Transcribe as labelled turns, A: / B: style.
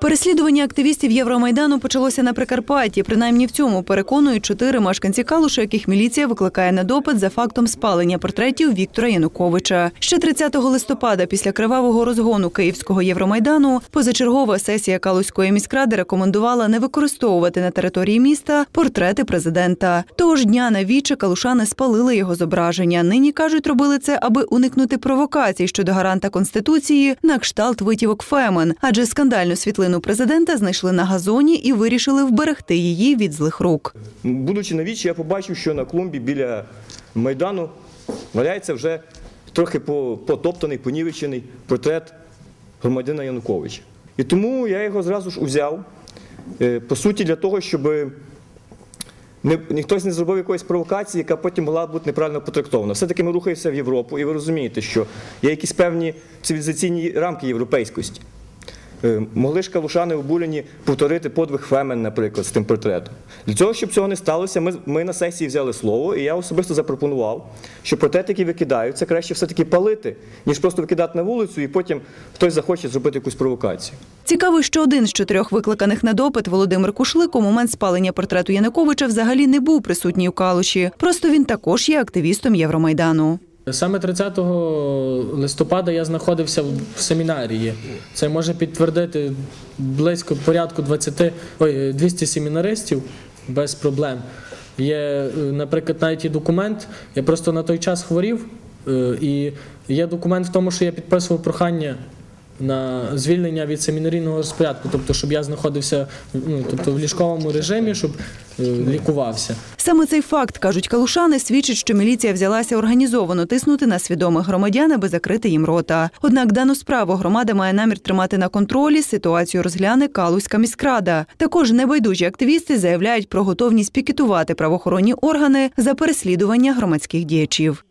A: Переслідування активістів Євромайдану почалося на Прикарпатті. Принаймні в цьому переконують чотири мешканці Калуша, яких міліція викликає на допит за фактом спалення портретів Віктора Януковича. Ще 30 листопада, після кривавого розгону Київського Євромайдану, позачергова сесія Калуської міськради рекомендувала не використовувати на території міста портрети президента. Того ж дня на віче калушани спалили його зображення. Нині кажуть, робили це, аби уникнути провокацій щодо гаранта конституції на кшталт витівок Фемен, адже скандальну світлину президента знайшли на газоні і вирішили вберегти її від злих рук.
B: Будучи на вічі, я побачив, що на клумбі біля Майдану валяється вже трохи потоптаний, понівечений портрет громадянина Януковича. І тому я його зразу ж узяв, е, по суті, для того, щоб не, ніхтось не зробив якоїсь провокації, яка потім могла бути неправильно потрактована. Все-таки ми рухаємося в Європу, і ви розумієте, що є якісь певні цивілізаційні рамки європейськості. Е, Могли ж калушани обурені повторити подвиг Фемен, наприклад, з тим портретом. Для того, щоб цього не сталося, ми, ми на сесії взяли слово, і я особисто запропонував, що портрети, які викидаються, краще все-таки палити, ніж просто викидати на вулицю, і потім хтось захоче зробити якусь провокацію.
A: Цікаво, що один з чотирьох викликаних на допит Володимир Кушлик у момент спалення портрету Януковича взагалі не був присутній у Калуші. Просто він також є активістом Євромайдану.
C: Саме 30 листопада я знаходився в семінарії. Це може підтвердити близько порядку 20, ой, 200 семінаристів без проблем. Є, е, наприклад, навіть і документ. Я просто на той час хворів, е, і є документ в тому, що я підписував прохання. На звільнення від семінарійного розпорядку, тобто, щоб я знаходився ну, тобто, в ліжковому режимі, щоб е, лікувався.
A: Саме цей факт, кажуть калушани, свідчить, що міліція взялася організовано тиснути на свідомих громадян, аби закрити їм рота. Однак дану справу громада має намір тримати на контролі. Ситуацію розгляне Калуська міськрада. Також небайдужі активісти заявляють про готовність пікетувати правоохоронні органи за переслідування громадських діячів.